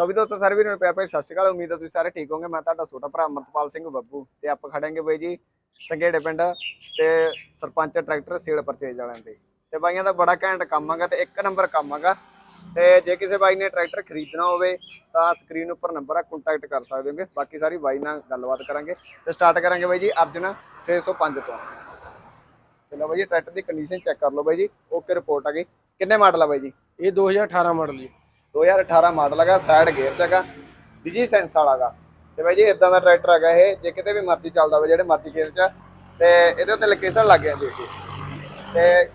ਲੋ ਵੀ ਦੋਸਤੋ ਸਾਰੇ ਵੀਰਾਂ ਨੂੰ ਪਿਆਰ ਭਰੀ ਸਤਿ ਸ਼੍ਰੀ ਅਕਾਲ, ਉਮੀਦ ਹੈ ਤੁਸੀਂ ਸਾਰੇ ਠੀਕ ਹੋਗੇ ਮੈਂ ਤੁਹਾਡਾ ਛੋਟਾ ਭਰਾ ਅਮਰਤਪਾਲ ਸਿੰਘ ਬੱਬੂ ਤੇ ਆਪਾਂ ਖੜਾਂਗੇ ਬਾਈ ਜੀ ਸੰਘੇੜੇ ਪਿੰਡ ਤੇ ਸਰਪੰਚ ਟਰੈਕਟਰ ਸੀਲ ਪਰਚੇਜ ਵਾਲਿਆਂ ਤੇ। ਤੇ ਬਾਈਆਂ ਦਾ ਬੜਾ ਘੈਂਟ ਕੰਮ ਹੈਗਾ ਤੇ ਇੱਕ ਨੰਬਰ ਕੰਮ ਹੈਗਾ। ਤੇ ਜੇ ਕਿਸੇ ਬਾਈ ਨੇ ਟਰੈਕਟਰ ਖਰੀਦਣਾ ਹੋਵੇ ਤਾਂ ਸਕਰੀਨ ਉੱਪਰ ਨੰਬਰ ਆ ਕੰਟੈਕਟ ਕਰ ਸਕਦੇ ਹੋਗੇ। ਬਾਕੀ ਸਾਰੀ ਬਾਈ ਨਾਲ ਗੱਲਬਾਤ ਕਰਾਂਗੇ। ਤੇ ਸਟਾਰਟ ਕਰਾਂਗੇ ਬਾਈ ਜੀ ਅਰਜਨ 605 ਤੋਂ। ਤੇ ਲਓ ਬਾਈ ਜੀ, ਟਰੈਕਟਰ ਦੀ ਕੰਡੀਸ਼ਨ ਚੈੱਕ ਕਰ ਲਓ ਬਾਈ ਜੀ। ਓਕੇ ਰਿਪੋਰਟ ਆ ਗਈ। ਕਿੰਨੇ ਮਾਡਲ ਆ ਬਾਈ ਜੀ? ਇਹ 2018 ਮਾਡਲ ਜੀ। 2018 ਮਾਡਲ ਹੈਗਾ ਸਾਈਡ ਗੇਅਰ ਚ ਹੈਗਾ ਡਿਜੀ ਸੈਂਸ ਵਾਲਾ ਗਾ ਤੇ ਬਾਈ ਜੀ ਇਦਾਂ ਦਾ ਟਰੈਕਟਰ ਹੈਗਾ ਇਹ ਜੇ ਕਿਤੇ ਵੀ ਮਰਜ਼ੀ ਚੱਲਦਾ ਹੋਵੇ ਜਿਹੜੇ ਮਰਜ਼ੀ ਗੇਅਰ ਚ। ਤੇ ਇਹਦੇ ਉੱਤੇ ਲੋਕੇਸ਼ਨ ਲੱਗ ਜਾਂਦੀ ਹੈ ਤੇ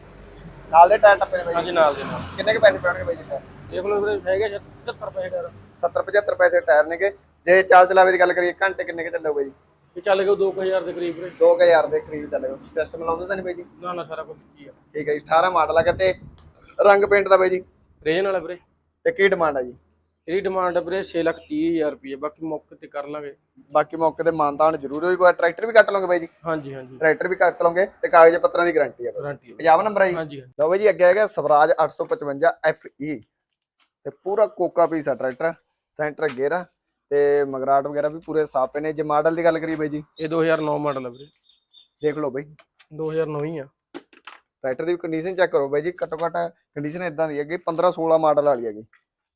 ਨਾਲ ਦੇ ਟਾਇਰ ਟੱਪੇ ਨੇ ਬਾਈ ਹਾਂਜੀ ਜੀ। ਨਾਲ ਦੇ ਨਾਲ। ਕਿੰਨੇ ਕੁ ਪੈਸੇ ਪੈਣਗੇ ਬਾਈ ਜੀ ਟਾਇਰ ਦੇਖ ਲਓ ਵੀਰੇ ਹੈਗੇ 70 ਰੁਪਏ ਦਾ 70 75 ਪੈਸੇ ਟਾਇਰ ਨੇਗੇ। ਜੇ ਚਾਲ ਚਲਾਵੇ ਦੀ ਗੱਲ ਕਰੀਏ ਘੰਟੇ ਕਿੰਨੇ ਕੁ ਚੱਲੋ ਬਾਈ ਜੀ? ਇਹ ਚੱਲ ਗਿਆ 2000 ਦੇ ਕਰੀਬ ਵੀਰੇ। 2000 ਦੇ ਕਰੀਬ ਚੱਲੇਗਾ। ਸਿਸਟਮ ਲਾਉਂਦੇ ਤਾਂ ਨਹੀਂ ਬਾਈ ਜੀ? ਨਾ ਨਾ ਸਾਰਾ ਕੁਝ ਕੀ ਆ। ਠੀਕ ਹੈ ਜੀ 18 ਮਾਡਲ ਹੈਗਾ ਤੇ ਰੰਗ ਪੇਂਟ ਦਾ ਬਾਈ ਜੀ? ਰੇਜਨ ਵਾਲਾ ਵੀਰੇ। ਤੇ ਕੀ ਡਿਮਾਂਡ ਹੈ ਜੀ? ਇਹਦੀ ਡਿਮਾਂਡ ਵੀਰੇ 630000 ਰੁਪਏ ਬਾਕੀ ਮੌਕੇ ਤੇ ਕਰ ਲਾਂਗੇ। ਬਾਕੀ ਮੌਕੇ ਤੇ ਮਾਨਤਾਨ ਜ਼ਰੂਰ ਹੋਈ ਕੋਈ ਟਰੈਕਟਰ ਵੀ ਕੱਟ ਲਓਗੇ ਬਾਈ ਜੀ? ਹਾਂਜੀ ਹਾਂਜੀ। ਟਰੈਕਟਰ ਵੀ ਕੱਟ ਲਓਗੇ ਤੇ ਕਾਗਜ਼ ਪੱਤਰਾਂ ਦੀ ਗਾਰੰਟੀ ਹੈ ਗਾਰੰਟੀ ਪੰਜਾਬ ਨੰਬਰ ਹੈ ਜੀ? ਹਾਂਜੀ। ਲਓ ਬਾਈ ਜੀ ਅੱਗੇ ਹੈਗਾ ਸਵਰਾਜ 855 FE ਤੇ ਪੂਰਾ ਕੋਕਾ ਪੀਸ ਆ ਟਰੈਕਟਰ ਸੈਂਟਰ ਗੇਅਰ ਆ ਤੇ ਮਗਰਾਟ ਵਗੈਰਾ ਵੀ ਪੂਰੇ ਸਾਫ਼ ਨੇ। ਜੇ ਮਾਡਲ ਦੀ ਗੱਲ ਕਰੀਏ ਬਾਈ ਜੀ? ਇਹ 2009 ਮਾਡਲ ਹੈ ਵੀਰੇ। ਦੇਖ ਲਓ ਬਾਈ। 2009 ਹੀ ਆ। ਟਰੈਕਟਰ ਦੀ ਕੰਡੀਸ਼ਨ ਚੈੱਕ ਕਰੋ ਬਾਈ ਜੀ ਘੱਟੋ ਘੱਟ ਕੰਡੀਸ਼ਨ ਇਦਾਂ ਦੀ ਹੈਗੀ 15 16 ਮਾਡਲ ਵਾਲੀ ਹੈਗੀ।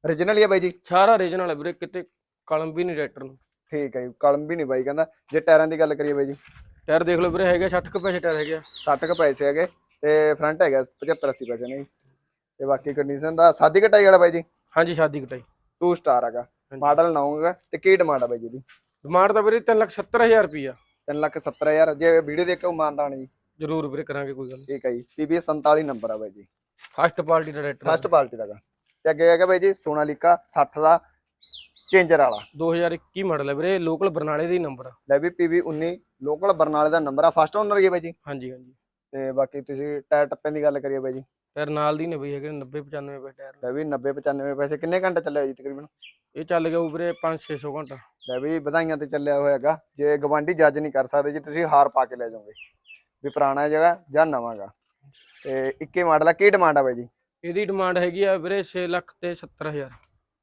Origignal ਹੀ ਆ ਬਾਈ ਜੀ? ਸਾਰਾ ਰੇਜਨ ਵਾਲਾ ਵੀਰੇ ਕਿਤੇ ਕਲਮ ਵੀ ਨਹੀਂ ਟਰੈਕਟਰ ਨੂੰ। ਠੀਕ ਹੈ ਜੀ ਕਲਮ ਵੀ ਨਹੀਂ ਬਾਈ ਕਹਿੰਦਾ। ਜੇ ਟਾਇਰਾਂ ਦੀ ਗੱਲ ਕਰੀਏ ਬਾਈ ਜੀ। ਟਾਇਰ ਦੇਖ ਲਓ ਵੀਰੇ ਹੈਗੇ 60 ਕੁ ਪੈਸੇ ਟਾਇਰ ਹੈਗੇ ਆ। 60 ਕ ਪੈਸੇ ਹੈਗੇ ਤੇ ਫਰੰਟ ਹੈਗਾ 75 80 ਪੈਸੇ ਨੇ ਜੀ। ਤੇ ਬਾਕੀ ਕੰਡੀਸ਼ਨ ਦਾ ਸਾਦੀ ਕਟਾਈ ਵਾਲਾ ਬਾਈ ਜੀ? ਹਾਂਜੀ ਸ਼ਾਦੀ ਕਟਾਈ। 2 ਸਟਾਰ ਹੈਗਾ। ਮਾਡਲ ਨਾ ਹੋਊਗਾ ਤੇ ਕੀ ਡਿਮਾਂਡ ਆ ਬਾਈ ਜੀ ਦੀ ਡਿਮਾਂਡ ਤਾਂ ਵੀਰੇ 370000 ਰੁਪਿਆ 3 ਲੱਖ 70000 ਜੇ ਵੀਡੀਓ ਦੇਖੋ ਮਾਨਦਾਨ ਜੀ। ਜ਼ਰੂਰ ਵੀਰੇ ਕਰਾਂਗੇ ਕੋਈ ਗੱਲ ਠੀਕ ਹੈ ਜੀ। PB 47 ਨੰਬਰ ਆ ਬਾਈ ਜੀ। ਫਸਟ ਪਾਰਟੀ ਦਾ ਟਰੈਕਟਰ ਫਸਟ ਪਾਰਟੀ ਦਾ ਗਾ। ਤੇ ਅੱਗੇ ਹੈਗਾ ਬਾਈ ਜੀ ਸੋਨਾਲੀਕਾ 60 ਦਾ ਚੇਂਜਰ ਵਾਲਾ। 2021 ਮਾਡਲ ਹੈ ਵੀਰੇ ਲੋਕਲ ਬਰਨਾਲੇ ਦਾ ਹੀ ਨੰਬਰ ਆ। ਲੈ ਵੀ PB 19 ਲੋਕਲ ਬਰਨਾਲੇ ਦਾ ਨੰਬਰ ਆ। ਫਸਟ ਓਨਰ ਹੀ ਹੈ ਬਾਈ ਜੀ। ਹਾਂਜੀ ਹਾਂਜੀ। ਤੇ ਬਾਕੀ ਤੁਸੀਂ ਟਾਇਰ ਟੱਪੇ ਦੀ ਗੱਲ ਕਰੀਏ ਬਾਈ ਜੀ। ਟਾਇਰ ਨਾਲ ਦੀ ਨੇ ਬਈ ਹੈਗੇ 90 95 ਪੈਸੇ ਟਾਇਰ। ਲੈ ਵੀ 90 95 ਪੈਸੇ ਕਿੰਨੇ ਘੰਟੇ ਚੱਲਿਆ ਜੀ ਤਕਰੀਬਨ? ਇਹ ਚੱਲ ਗਿਆ ਵੀਰੇ 5 600 ਘੰਟਾ। ਲੈ ਵੀ ਵਧਾਈਆਂ ਤੇ ਚੱਲਿਆ ਹੋਇਆ ਹੈਗਾ ਜੇ ਗਵਾਂਢੀ ਜੱਜ ਨਹੀਂ ਕਰ ਸਕਦੇ ਜੀ ਤੁਸੀਂ ਹਾਰ ਪਾ ਕੇ ਲੈ ਜਾਓਗੇ। ਵੀ ਪੁਰਾਣਾ ਜਗ੍ਹਾ ਜਾਂ ਨਵਾਂਗਾ ਤੇ 21 ਮਾਡਲ ਆ ਕੀ ਡਿਮਾਂਡ ਆ ਬਾਈ ਜੀ? ਇਹਦੀ ਡਿਮਾਂਡ ਹੈਗੀ ਆ ਵੀਰੇ 6 ਲੱਖ ਤੇ 70000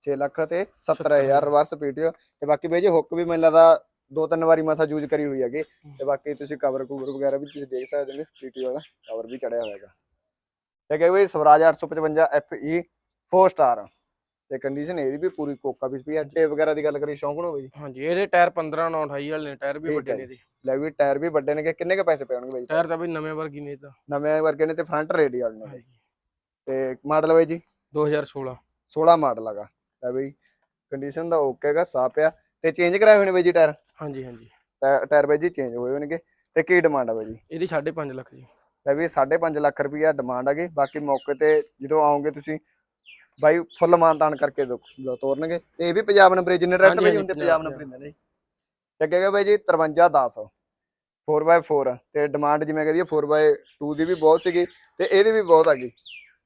6 ਲੱਖ ਤੇ 70000 ਰਿਵਰਸ ਪੀਟੀਓ ਤੇ ਬਾਕੀ ਬਾਈ ਜੀ ਹੁੱਕ ਵੀ ਮੈਨੂੰ ਲੱਗਦਾ ਦੋ ਤਿੰਨ ਵਾਰੀ ਮਸਾ ਯੂਜ਼ ਕਰੀ ਹੋਈ ਹੈਗੀ। ਤੇ ਬਾਕੀ ਤੁਸੀਂ ਕਵਰ ਕੂਵਰ ਵਗੈਰਾ ਵੀ ਤੁਸੀਂ ਦੇਖ ਸਕਦੇ ਹੋ ਪੀਟੀਓ ਵਾਲਾ ਕਵਰ ਵੀ ਚੜਿਆ ਹੋਇਆ ਹੈਗਾ। ਤੇ ਕਹੇ ਬਈ ਸਵਰਾਜ 855 FE 4 ਸਟਾਰ ਤੇ ਕੰਡੀਸ਼ਨ ਇਹਦੀ ਵੀ ਪੂਰੀ ਕੋਕਾ ਵੀ ਹੈ ਟੇ ਵਗੈਰਾ ਦੀ ਗੱਲ ਕਰੀ ਸ਼ੌਂਕ ਨੂੰ ਬਈ ਹਾਂਜੀ ਇਹਦੇ ਟਾਇਰ 15 9 28 ਵਾਲੇ ਨੇ ਟਾਇਰ ਵੀ ਵੱਡੇ ਨੇ ਇਹਦੇ। ਲੈ ਵੀ ਟਾਇਰ ਵੀ ਵੱਡੇ ਨੇ ਕਿੰਨੇ ਕ ਪੈਸੇ ਪੈਣਗੇ ਬਾਈ ਟਾਇਰ ਤਾਂ ਬਈ ਨਵੇਂ ਵਰਗੀ ਨੇ ਤਾਂ। ਨਵੇਂ ਵਰਗੇ ਨੇ ਤੇ ਫਰੰਟ ਰੇਡੀਅਲ ਨੇ ਤੇ ਮਾਡਲ ਬਾਈ ਜੀ? 2016 16 ਮਾਡਲ ਹੈਗਾ। ਲੈ ਬਈ ਕੰਡੀਸ਼ਨ ਦਾ ਓਕੇ ਹੈਗਾ ਸਾਫ਼ ਆ ਤੇ ਚੇਂਜ ਕਰਾਏ ਹੋਏ ਨੇ ਬਾਈ ਜੀ ਟਾਇਰ? ਹਾਂਜੀ ਹਾਂਜੀ। ਟਾਇਰ ਬਾਈ ਜੀ ਚੇਂਜ ਹੋਏ ਹੋਣਗੇ। ਤੇ ਕੀ ਡਿਮਾਂਡ ਆ ਬਾਈ ਜੀ? ਇਹਦੀ 5.5 ਲੱਖ ਜੀ। ਲੈ ਵੀ 5.5 ਲੱਖ ਰੁਪਈਆ ਡਿਮਾਂਡ ਹੈਗੀ ਬਾਕੀ ਮੌਕੇ ਤੇ ਜਦੋਂ ਆਓਗੇ ਤੁਸੀਂ ਬਾਈ ਫੁੱਲ ਮਾਨਤਾਨ ਕਰਕੇ ਦੋ ਤੋਰਨਗੇ। ਤੇ ਇਹ ਵੀ ਪੰਜਾਬ ਨੰਬਰ ਜਿੰਨੇ ਬਾਈ ਹਾਂਜੀ, ਹੁੰਦੇ ਪੰਜਾਬ ਨੰਬਰ ਹੁੰਦੇ ਨੇ। ਤੇ ਅੱਗੇ ਬਾਈ ਜੀ 5310 4x4 ਤੇ ਡਿਮਾਂਡ ਜਿਵੇਂ ਕਹਦੀ 4x2 ਦੀ ਵੀ ਬਹੁਤ ਸੀਗੀ ਤੇ ਇਹਦੀ ਵੀ ਬਹੁਤ ਹੈਗੀ।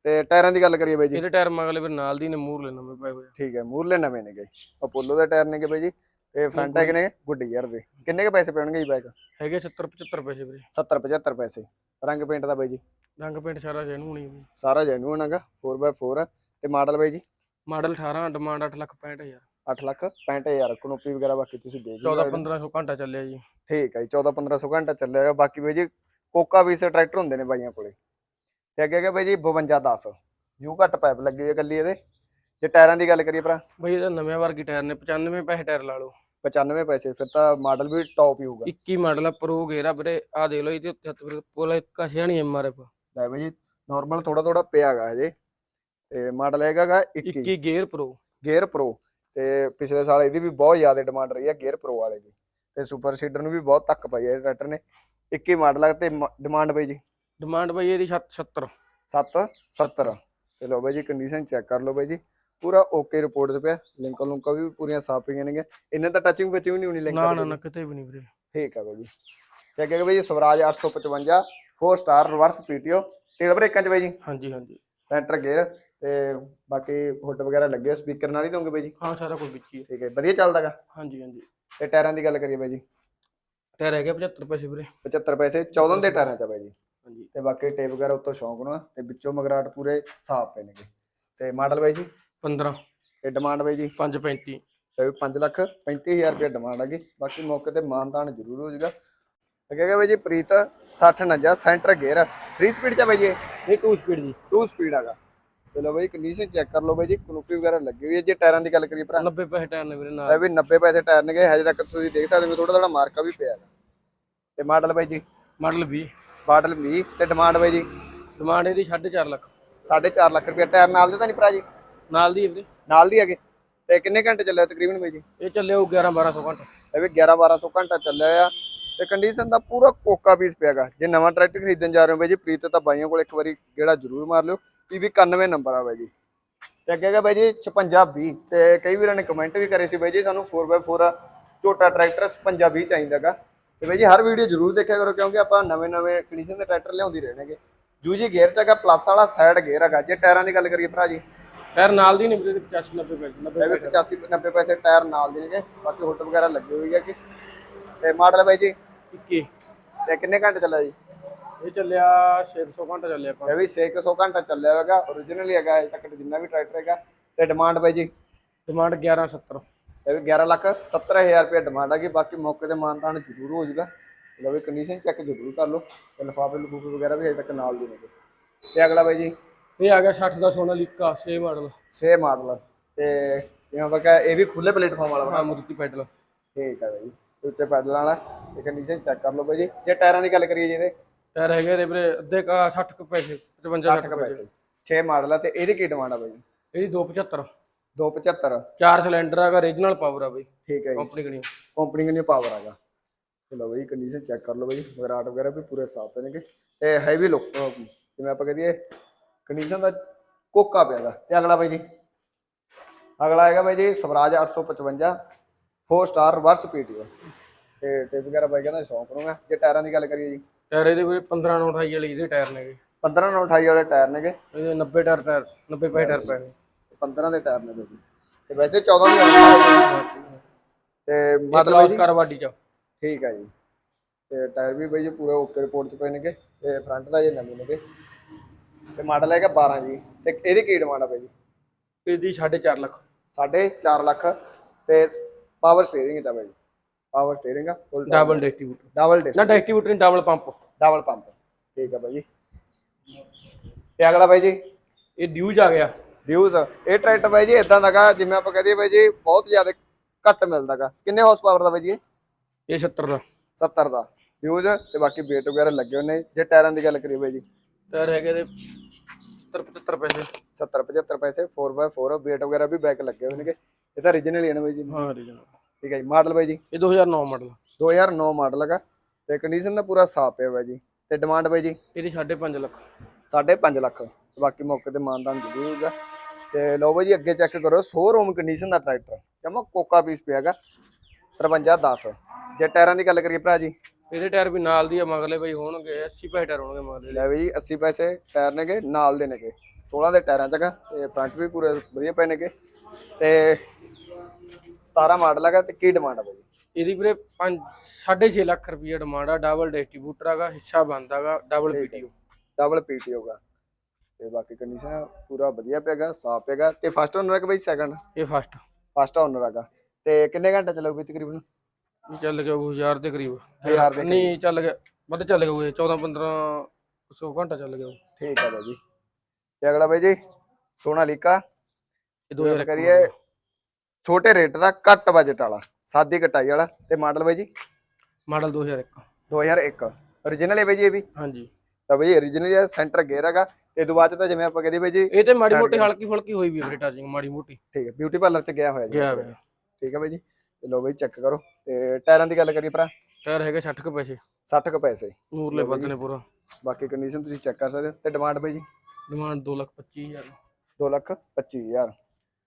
ਤੇ ਟਾਇਰਾਂ ਦੀ ਗੱਲ ਕਰੀਏ ਬਾਈ ਜੀ। ਇਹਦੇ ਟਾਇਰ ਮਗਲੇ ਵੀਰੇ ਨਾਲ ਦੀ ਨੇ ਮੂਰ ਲੈ ਨਵੇਂ ਪਏ ਹੋਏ ਆ। ਠੀਕ ਹੈ ਮੂਰਲੇ ਨਵੇਂ ਨੇਗੇ ਅਪੋਲੋ ਦੇ ਟਾਇਰ ਨੇਗੇ ਬਾਈ ਜੀ। ਤੇ ਫਰੰਟ ਹੈਗੇ ਨੇ ਗੁੱਡੀ ਯਾਰ ਦੇ। ਕਿੰਨੇ ਕੇ ਪੈਸੇ ਪੈਣਗੇ ਜੀ ਬਾਈਕ ਹੈਗੇ 70 75 ਪੈਸੇ ਵੀਰੇ। 70 75 ਪੈਸੇ। ਰੰਗ ਪੇਂਟ ਦਾ ਬਾਈ ਜੀ। ਰੰਗ ਪੇਂਟ ਸਾਰਾ ਜੈਨੂ ਹੋਣੀ ਜੀ ਸਾਰਾ ਜੈਨੂਨ ਹੈਗਾ। 4x4 ਤੇ ਮਾਡਲ ਬਾਈ ਜੀ? Model 18 demand 8 lakh 65000 8 lakh 65000 canopy ਵਗੈਰਾ ਬਾਕੀ ਤੁਸੀਂ ਦੇਖ ਹੀ 14 ਸਕਦੇ ਹੋ। 1500 ਘੰਟਾ ਚੱਲਿਆ ਜੀ। ਠੀਕ ਹੈ ਜੀ 14 1500 ਘੰਟਾ ਚੱਲਿਆ ਹੈਗਾ ਬਾਕੀ ਬਾਈ ਜੀ ਕੋਕਾ ਵੀ ਸੇ ਟਰੈਕਟਰ ਹੁੰਦੇ ਨੇ ਬਾਈਆਂ ਕੋਲੇ। ਤੇ ਅੱਗੇ ਹੈਗਾ ਬਾਈ ਜੀ 52 10 ਜੂ ਘੱਟ ਪਾਈਪ ਲੱਗੀ ਹੈ ਕੱਲੀ ਇਹਦੇ। ਜੇ ਟਾਇਰਾਂ ਦੀ ਗੱਲ ਕਰੀਏ ਭਰਾ। ਬਈ ਇਹਦਾ ਨਵੇਂ ਵਰਗੀ ਟਾਇਰ ਨੇ 95 ਪੈਸੇ ਟਾਇਰ ਲਾ ਲਓ। 95 ਪੈਸੇ ਫਿਰ ਤਾਂ ਮਾਡਲ ਵੀ ਟੌਪ ਹੀ ਹੋਊਗਾ। 21 ਮਾਡਲ ਆ ਪ੍ਰੋ ਗੇਰਾ ਵੀਰੇ। ਆ ਦੇਖ ਲਓ ਇਹਦੇ ਉੱਤੇ ਹੱਥ ਵੀਰੇ ਪੋਲਾ ਕਸ਼ਿਆ ਨਹੀਂ ਐਮਆਰਐਫ ਲੈ ਬਾਈ ਜੀ ਨਾਰਮਲ ਥੋੜਾ ਥੋੜਾ ਪਿਆ ਹੈਗਾ ਹਜੇ। ਤੇ ਮਾਡਲ ਹੈਗਾਗਾ 21 21 ਗੇਅਰ ਪ੍ਰੋ ਗੇਅਰ ਪ੍ਰੋ ਤੇ ਪਿਛਲੇ ਸਾਲ ਇਹਦੀ ਵੀ ਬਹੁਤ ਜ਼ਿਆਦਾ ਡਿਮਾਂਡ ਰਹੀ ਹੈ ਗੇਅਰ ਪ੍ਰੋ ਵਾਲੇ ਦੀ। ਤੇ ਸੁਪਰ ਸੀਡਰ ਨੂੰ ਵੀ ਬਹੁਤ ਤੱਕ ਪਈ ਹੈ ਟਰੈਕਟਰ ਨੇ। 21 ਮਾਡਲ ਹੈ ਤੇ ਡਿਮਾਂਡ ਬਈ ਜੀ। ਡਿਮਾਂਡ ਬਈ ਇਹਦੀ 70 7 70 ਤੇ ਲੋ ਬਾਈ ਜੀ ਕੰਡੀਸ਼ਨ ਚੈੱਕ ਕਰ ਲਓ ਬਾਈ ਜੀ। ਪੂਰਾ ਓਕੇ ਰਿਪੋਰਟ ਤੇ ਪਿਆ। ਲਿੰਕ ਲੁੰਕਾਂ ਵੀ ਪੂਰੀਆਂ ਸਾਫ਼ ਪਈਆਂ ਨੇਗੇ ਇਹਨਾਂ ਤਾਂ ਟੱਚਿੰਗ ਵਿੱਚ ਵੀ ਨਹੀਂ ਹੋਣੀ ਲਿੰਕ ਨਾ ਨਾ ਨਾ ਕਿਤੇ ਵੀ ਨਹੀਂ ਵੀਰੇ। ਠੀਕ ਹੈ ਬਾਈ ਜੀ। ਤੇ ਅੱਗੇ ਬਾਈ ਜੀ ਸਵਰਾਜ 855 4 ਸਟਾਰ ਰਿਵਰਸ ਪੀਟੀਓ ਤੇਲ ਬ੍ਰੇਕਾਂ ਚ ਬਾਈ ਜੀ। ਹਾਂਜੀ ਹਾਂਜੀ। ਸੈਂਟਰ ਗੇਅਰ ਤੇ ਬਾਕੀ ਹੁੱਡ ਵਗੈਰਾ ਲੱਗੇ ਸਪੀਕਰ ਨਾਲ ਹੀ ਦੋਗੇ ਬਾਈ ਜੀ? ਹਾਂ ਸਾਰਾ ਕੁਝ ਵਿੱਚ ਹੀ ਹੈ। ਠੀਕ ਹੈ ਵਧੀਆ ਚੱਲਦਾਗਾ ਹਾਂਜੀ ਹਾਂਜੀ। ਤੇ ਟਾਇਰਾਂ ਦੀ ਗੱਲ ਕਰੀਏ ਬਾਈ ਜੀ? ਟਾਇਰ ਹੈਗੇ 75 ਪੈਸੇ ਵੀਰੇ। 75 ਪੈਸੇ 14 ਦੇ ਟਾਇਰਾਂ ਚ ਬਾਈ ਜੀ। ਹਾਂਜੀ। ਤੇ ਬਾਕੀ ਟੇਪ ਵਗੈਰਾ ਉੱਤੋਂ ਸ਼ੌਂਕ ਨੂੰ ਆ ਤੇ ਵਿੱਚੋਂ ਮਗਰਾਟ ਪੂਰੇ ਸਾਫ਼ ਪਏ ਨੇਗੇ। ਤੇ ਮਾਡਲ ਬਾਈ ਜੀ? 15 ਤੇ ਡਿਮਾਂਡ ਬਾਈ ਜੀ? 535 ਤੇ 5 ਲੱਖ 35000 ਰੁਪਏ ਡਿਮਾਂਡ ਹੈਗੀ। ਬਾਕੀ ਮੌਕੇ ਤੇ ਮਾਨਤਾਨ ਜ਼ਰੂਰ ਹੋ ਜਾਊਗਾ ਅੱਗੇ ਹੈਗਾ ਬਾਈ ਜੀ ਪ੍ਰੀਤ 60 49 ਸੈਂਟਰ ਗੇਅਰ। 3 ਸਪੀਡ ਚ ਆ ਬਾਈ ਜੀ ਇਹ? 2 ਸਪੀਡ ਜੀ। 2 ਸਪੀਡ ਹੈਗਾ। ਚਲੋ ਬਾਈ ਕੰਡੀਸ਼ਨ ਚੈੱਕ ਕਰ ਲਓ ਬਾਈ ਜੀ ਕਨੂਪੀ ਵਗੈਰਾ ਲੱਗੀ ਹੋਈ ਹੈ। ਜੇ ਟਾਇਰਾਂ ਦੀ ਗੱਲ ਕਰੀਏ ਭਰਾ। 90 ਪੈਸੇ ਟਾਇਰ ਨੇ ਵੀਰੇ ਇਹ ਨਾਲ ਵੀ 90 ਪੈਸੇ ਟਾਇਰ ਨੇਗੇ ਹਜੇ ਤੱਕ ਤੁਸੀਂ ਦੇਖ ਸਕਦੇ ਹੋ ਥੋੜਾ ਥੋੜਾ ਮਾਰਕਾ ਵੀ ਪਿਆ ਹੈਗਾ। ਤੇ ਮਾਡਲ ਬਾਈ ਜੀ? ਮਾਡਲ 20 ਮਾਡਲ 20 ਤੇ ਡਿਮਾਂਡ ਬਾਈ ਜੀ? ਡਿਮਾਂਡ ਇਹਦੀ 4.5 ਲੱਖ। 4.5 ਲੱਖ ਰੁਪਏ ਟਾਇਰ ਨਾਲ ਦੇ ਤਾਂ ਨਹੀਂ ਭਰਾ ਜੀ? ਨਾਲ ਦੀ ਹੈ ਵੀਰੇ। ਨਾਲ ਦੀ ਹੈਗੇ। ਤੇ ਕਿੰਨੇ ਘੰਟੇ ਚੱਲਿਆ ਤਕਰੀਬਨ ਬਾਈ ਜੀ? ਇਹ ਚੱਲਿਆ ਉਹ 11 1200 ਘੰਟਾ। ਇਹ ਵੀ 11 1200 ਘੰਟਾ ਚੱਲਿਆ ਆ। ਤੇ ਕੰਡੀਸ਼ਨ ਦਾ ਪੂਰਾ ਕੋਕਾ ਪੀਸ ਪਿਆਗਾ ਜੇ ਨਵਾਂ ਟਰੈਕਟਰ ਖਰੀਦਣ ਜਾ ਰਹੇ ਹੋ ਬਾਈ ਜੀ ਪ੍ਰੀਤ ਤਾਂ ਬਾਈਆਂ ਕੋਲ ਇੱਕ ਵਾਰੀ ਗੇੜਾ ਜ਼ਰੂਰ ਮਾਰ ਲਿਓ। ਪੀਵੀ 91 ਨੰਬਰ ਆ ਬਾਈ ਜੀ। ਤੇ ਅੱਗੇ ਹੈਗਾ ਬਾਈ ਜੀ 5620 ਤੇ ਕਈ ਵੀਰਾਂ ਨੇ ਕਮੈਂਟ ਵੀ ਕਰੇ ਸੀ ਬਾਈ ਜੀ ਸਾਨੂੰ 4x4 ਛੋਟਾ ਟਰੈਕਟਰ 5620 ਚਾਹੀਦਾਗਾ ਤੇ ਬਾਈ ਜੀ ਹਰ ਵੀਡੀਓ ਜ਼ਰੂਰ ਦੇਖਿਆ ਕਰੋ ਕਿਉਂਕਿ ਆਪਾਂ ਨਵੇਂ ਨਵੇਂ ਕੰਡੀਸ਼ਨ ਦੇ ਟਰੈਕਟਰ ਲਿਆਉਂਦੀ ਰਹਿਣਗੇ ਜੂਜੀ ਗੇਅਰ ਚ ਹੈਗਾ ਪਲੱਸ ਵਾਲਾ ਸਾਈਡ ਗੇਅਰ ਹੈਗਾ। ਜੇ ਟਾਇਰਾਂ ਦੀ ਗੱਲ ਕਰੀਏ ਭਰਾ ਜੀ। ਟਾਇਰ ਨਾਲ ਦੀ ਨਹੀਂ ਵੀਰੇ 85 90 ਪੈਸੇ 90 ਇਹ ਵੀ 85 90 ਪੈਸੇ ਟਾਇਰ ਨਾਲ ਦੇ ਨੇਗੇ। ਬਾਕੀ ਹੁੱਟ ਵਗੈਰਾ ਲੱਗੇ ਹੋਈ ਹੈ ਕਿ ਤੇ ਮਾਡਲ ਬਾਈ ਜੀ। 21 ਤੇ ਕਿੰਨੇ ਘੰਟੇ ਚੱਲਿਆ ਜੀ? ਇਹ ਚੱਲਿਆ 600 ਘੰਟਾ ਚੱਲਿਆ ਇਹ ਵੀ 600 ਘੰਟਾ ਚੱਲਿਆ ਹੋਵੇਗਾ origignal ਹੀ ਹੈਗਾ ਅਜੇ ਤੱਕ ਜਿੰਨਾ ਵੀ ਟਰੈਕਟਰ ਹੈਗਾ। ਤੇ ਡਿਮਾਂਡ ਬਾਈ ਜੀ? ਡਿਮਾਂਡ 1170 ਇਹ ਵੀ 11 ਲੱਖ 70000 ਰੁਪਏ ਡਿਮਾਂਡ ਹੈਗੀ ਬਾਕੀ ਮੌਕੇ ਤੇ ਮਾਨਤਾਨ ਜ਼ਰੂਰ ਹੋ ਜਾਊਗਾ। ਲਓ ਵੀ ਕੰਡੀਸ਼ਨ ਚੈੱਕ ਜ਼ਰੂਰ ਕਰ ਲਓ ਤੇ ਲਿਫਾਫੇ ਲਫੂਫੇ ਵਗੈਰਾ ਵੀ ਅਜੇ ਤੱਕ ਨਾਲ ਦੇ ਨੇਗੇ ਤੇ ਅਗਲਾ ਬਾਈ ਜੀ? ਇਹ ਆ ਗਿਆ 60 ਦਾ ਸੋਨਾ ਲੀਕਾ 6 ਮਾਡਲ। 6 ਮਾਡਲ। ਤੇ ਜਿਵੇਂ ਕਹਾਂ ਇਹ ਵੀ ਖੁੱਲੇ ਪਲੇਟਫਾਰਮ ਵਾਲਾ ਹਾਂ ਮੁਰਤੀ ਪੈਡਲ। ਠੀਕ ਹੈ ਬਾਈ ਉੱਤੇ ਪੈਦਲ ਵਾਲਾ। ਤੇ ਕੰਡੀਸ਼ਨ ਚੈੱਕ ਕਰ ਲਓ ਬਾਈ ਜੀ। ਜੇ ਟਾਇਰਾਂ ਦੀ ਗੱਲ ਕਰੀਏ ਜੀ ਇਹਦੇ ਟਾਇਰ ਹੈਗੇ ਨੇ ਵੀਰੇ ਅੱਧੇ ਕਾ 60 ਕੁ ਪੈਸੇ 55 60 60 ਕੁ ਪੈਸੇ। 6 ਮਾਡਲ ਆ ਤੇ ਇਹਦੀ ਕੀ ਡਿਮਾਂਡ ਆ ਬਾਈ? ਇਹਦੀ 275 275 ਚਾਰ ਸਿਲੰਡਰ ਹੈਗਾ ਰੀਜਨਲ ਪਾਵਰ ਆ ਬਈ। ਠੀਕ ਹੈ ਜੀ। ਕੰਪਨੀ ਕਣੀ। ਕੰਪਨੀ ਕਿੰਨੀ ਪਾਵਰ ਹੈਗਾ। ਚਲੋ ਬਈ ਕੰਡੀਸ਼ਨ ਚੈੱਕ ਕਰ ਲਓ ਬਈ। ਮਗਰਾਟ ਵਗੈਰਾ ਵੀ ਪੂਰੇ ਸਾਫ਼ ਪਏਨਗੇ ਤੇ ਹੈਵੀ ਲੁੱਕ ਜਿਵੇਂ ਆਪਾਂ ਕਹਦੇ ਕੰਡੀਸ਼ਨ ਦਾ ਕੋਕਾ ਪਿਆਗਾ ਤੇ ਅਗਲਾ ਬਾਈ ਜੀ। ਅਗਲਾ ਹੈਗਾ ਬਾਈ ਜੀ ਸਵਰਾਜ 855 4 ਸਟਾਰ ਰਿਵਰਸ ਪੀਟੀਓ ਤੇ ਟਿਪ ਵਗੈਰਾ ਬਾਈ ਕਹਿੰਦਾ ਸ਼ੌਂਕ ਨੂੰ ਜੇ ਟਾਇਰਾਂ ਦੀ ਗੱਲ ਕਰੀਏ ਜੀ। ਟਾਇਰ ਇਹਦੇ ਵੀਰੇ 15 ਨੌ 28 ਵਾਲੇ ਇਹਦੇ ਟਾਇਰ ਨੇਗੇ। 15 ਨਾਲ 28 ਵਾਲੇ ਟਾਇਰ ਨੇਗੇ। ਇਹਦੇ 90 ਟਾਇਰ ਟਾਇਰ 90 ਪੈਸੇ ਟਾਇਰ ਪਏ 15 ਦੇ ਟਾਇਰ ਨੇ ਬਾਈ ਜੀ। ਤੇ ਵੈਸੇ 14 ਦੀ ਤੇ ਮਤਲਬ ਬਾਈ ਜੀ ਕਰਵਾਡੀ ਚ ਠੀਕ ਹੈ ਜੀ। ਤੇ ਟਾਇਰ ਵੀ ਬਈ ਜੀ ਪੂਰੇ ਓਕੇ ਰਿਪੋਰਟ ਚ ਪਏ ਨੇਗੇ। ਤੇ ਫਰੰਟ ਦਾ ਜੇ ਨਵੇਂ ਨੇਗੇ। ਤੇ ਮਾਡਲ ਹੈਗਾ 12 ਜੀ। ਤੇ ਇਹਦੀ ਕੀ ਡਿਮਾਂਡ ਆ ਬਈ ਜੀ? ਇਹਦੀ 4.5 ਲੱਖ। 4.5 ਲੱਖ। ਤੇ ਪਾਵਰ ਸਟੀਅਰਿੰਗ ਦਾ ਬਈ। ਪਾਵਰ ਸਟੀਅਰਿੰਗ ਆ ਫੁੱਲ ਡਬਲ ਡਿਸਟ੍ਰੀਬਿਊਟਰ ਡਬਲ ਨਾ ਡਿਸਟ੍ਰੀਬਿਊਟਰ ਨਹੀਂ ਡਬਲ ਪੰਪ ਡਬਲ ਪੰਪ ਠੀਕ ਹੈ ਬਾਈ ਜੀ। ਤੇ ਅਗਲਾ ਬਾਈ ਜੀ। ਇਹ ਡਿਊਜ ਆ ਗਿਆ। ਡਿਊਜ਼ ਇਹ ਟਰੈਕਟਰ ਬਾਈ ਜੀ ਇਦਾਂ ਦਾਗਾ ਜਿਵੇਂ ਆਪਾਂ ਕਹਦੇ ਬਾਈ ਜੀ ਬਹੁਤ ਜ਼ਿਆਦਾ ਘੱਟ ਮਿਲਦਾਗਾ ਕਿੰਨੇ ਹਾਰਸ ਪਾਵਰ ਦਾ ਬਾਈ ਜੀ ਇਹ? ਇਹ 70 ਦਾ। 70 ਦਾ। ਡਿਊਜ਼ ਤੇ ਬਾਕੀ ਵੇਟ ਵਗੈਰਾ ਲੱਗੇ ਹੋਏ ਨੇ। ਜੇ ਟਾਇਰਾਂ ਦੀ ਗੱਲ ਕਰੀਏ ਬਾਈ ਜੀ। ਟਾਇਰ ਹੈਗੇ ਦੇ 70 75 ਪੈਸੇ। 70 75 ਪੈਸੇ 4x4 ਵੇਟ ਵਗੈਰਾ ਵੀ ਬੈਕ ਲੱਗੇ ਹੋਏ ਨੇਗੇ। ਇਹ ਤਾਂ origignal ਹੀ ਹੈ ਨਾ ਬਾਈ ਜੀ। ਹਾਂ ਰੀਜਨਲ ਠੀਕ ਹੈ ਜੀ ਮਾਡਲ ਬਾਈ ਜੀ? ਇਹ 2009 ਮਾਡਲ 2009 ਮਾਡਲ ਹੈਗਾ ਤੇ ਕੰਡੀਸ਼ਨ ਦਾ ਪੂਰਾ ਸਾਫ਼ ਪਿਆ ਬਾਈ ਜੀ। ਤੇ ਡਿਮਾਂਡ ਬਾਈ ਜੀ? ਇਹਦੀ 5.5 ਲੱਖ। 5.5 ਲੱਖ। ਬਾਕੀ ਮੌਕੇ ਤੇ ਮਾਨਦਾਨ ਜ਼ਰੂਰ ਹੋਊਗਾ। ਤੇ ਲਓ ਬਾਈ ਜੀ ਅੱਗੇ ਚੈੱਕ ਕਰੋ ਸ਼ੋਰੂਮ ਕੰਡੀਸ਼ਨ ਦਾ ਟਰੈਕਟਰ ਜਮਾ ਕੋਕਾ ਪੀਸ ਪਿਆਗਾ 5310 ਜੇ ਟਾਇਰਾਂ ਦੀ ਗੱਲ ਕਰੀਏ ਭਰਾ ਜੀ? ਇਹਦੇ ਟਾਇਰ ਵੀ ਨਾਲ ਦੀ ਆ ਮਗਲੇ ਬਈ ਹੋਣਗੇ 80 ਪੈਸੇ ਟਾਇਰ ਹੋਣਗੇ ਮਗਲੇ ਲੈ ਬਈ 80 ਪੈਸੇ ਟਾਇਰ ਨੇਗੇ ਨਾਲ ਦੇ ਨੇਗੇ। 16 ਦੇ ਟਾਇਰਾਂ ਚ ਹੈਗਾ ਤੇ ਫਰੰਟ ਵੀ ਪੂਰੇ ਵਧੀਆ ਪਏ ਨੇਗੇ। ਤੇ 17 ਮਾਡਲ ਹੈਗਾ ਤੇ ਕੀ ਡਿਮਾਂਡ ਬਾਈ? ਇਹਦੀ ਵੀਰੇ 5 6.5 ਲੱਖ ਰੁਪਏ ਡਿਮਾਂਡ ਆ ਡਬਲ ਡਿਸਟ੍ਰੀਬਿਊਟਰ ਹੈਗਾ ਹਿੱਸਾ ਬਣਦਾਗਾ ਡਬਲ ਪੀਟੀਓ ਡਬਲ ਪੀਟੀ ਹੋਗਾ। ਤੇ ਬਾਕੀ ਕੰਡੀਸ਼ਨ ਪੂਰਾ ਵਧੀਆ ਪਿਆਗਾ ਸਾਫ਼ ਪਿਆਗਾ ਤੇ ਫਸਟ ਓਨਰ ਹੈ ਕਿ ਬਈ ਸੈਕੰਡ ਇਹ ਫਸਟ ਫਸਟ ਓਨਰ ਹੈਗਾ। ਤੇ ਕਿੰਨੇ ਘੰਟੇ ਚੱਲੂ ਬਈ ਤਕਰੀਬਨ? ਇਹ ਚੱਲ ਗਿਆ ਉਹ 1000 ਦੇ ਕਰੀਬ। ਹਜ਼ਾਰ ਦੇ ਨਹੀਂ ਚੱਲ ਗਿਆ ਵੱਧ ਚੱਲ ਗਿਆ ਉਹ 14 15 100 ਘੰਟਾ ਚੱਲ ਗਿਆ। ਠੀਕ ਹੈ ਬਾਈ ਜੀ। ਤੇ ਅਗਲਾ ਬਾਈ ਜੀ ਸੋਨਾ ਲੀਕਾ। ਇਹ 2000 ਕਰੀਏ ਛੋਟੇ ਰੇਟ ਦਾ ਘੱਟ ਬਜਟ ਵਾਲਾ ਸਾਦੀ ਕਟਾਈ ਵਾਲਾ ਤੇ ਮਾਡਲ ਬਾਈ ਜੀ? ਮਾਡਲ 2001 2001 origignal ਹੈ ਬਾਈ ਜੀ ਇਹ ਵੀ? ਹਾਂਜੀ। ਤਾਂ ਬਈ origignal ਹੈ ਸੈਂਟਰ ਗੇਅਰ ਹੈਗਾ। ਤੇ ਤੋਂ ਬਾਅਦ ਤਾਂ ਜਿਵੇਂ ਆਪਾਂ ਕਹਦੇ ਬਾਈ ਜੀ ਇਹ ਤੇ ਮਾੜੀ ਮੋਟੀ। ਹਲਕੀ ਫੁਲਕੀ ਹੋਈ ਵੀ ਹੈ ਟਾਚਿੰਗ ਮਾੜੀ ਮੋਟੀ। ਠੀਕ ਹੈ ਬਿਊਟੀ ਪਾਰਲਰ ਚ ਗਿਆ ਹੋਇਆ ਜੀ। ਗਿਆ ਠੀਕ ਹੈ ਬਾਈ ਜੀ। ਤੇ ਲਓ ਬਾਈ ਚੈੱਕ ਕਰੋ। ਤੇ ਟਾਇਰਾਂ ਦੀ ਗੱਲ ਕਰੀਏ ਭਰਾ। ਟਾਇਰ ਹੈਗੇ 60 ਕੁ ਪੈਸੇ। 60 ਕੁ ਪੈਸੇ। ਨੂਰਲੇ ਨੇ ਪੂਰਾ। ਬਾਕੀ ਕੰਡੀਸ਼ਨ ਤੁਸੀਂ ਚੈੱਕ ਕਰ ਸਕਦੇ ਹੋ। ਤੇ ਡਿਮਾਂਡ ਬਾਈ ਜੀ? ਡਿਮਾਂਡ 2 ਲੱਖ 25000 2 ਲੱਖ 25000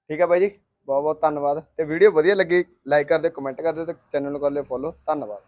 ਠੀਕ ਹੈ ਬਾਈ ਜੀ। ਬਹੁਤ ਬਹੁਤ ਧੰਨਵਾਦ ਤੇ ਵੀਡੀਓ ਵਧੀਆ ਲੱਗੀ ਲਾਈਕ ਕਰ ਦਿਓ ਕਮੈਂਟ ਕਰ ਦਿਓ ਤੇ ਚੈਨਲ ਨੂੰ ਕਰ ਲਿਓ ਫੋਲੋ ਧੰਨਵਾਦ।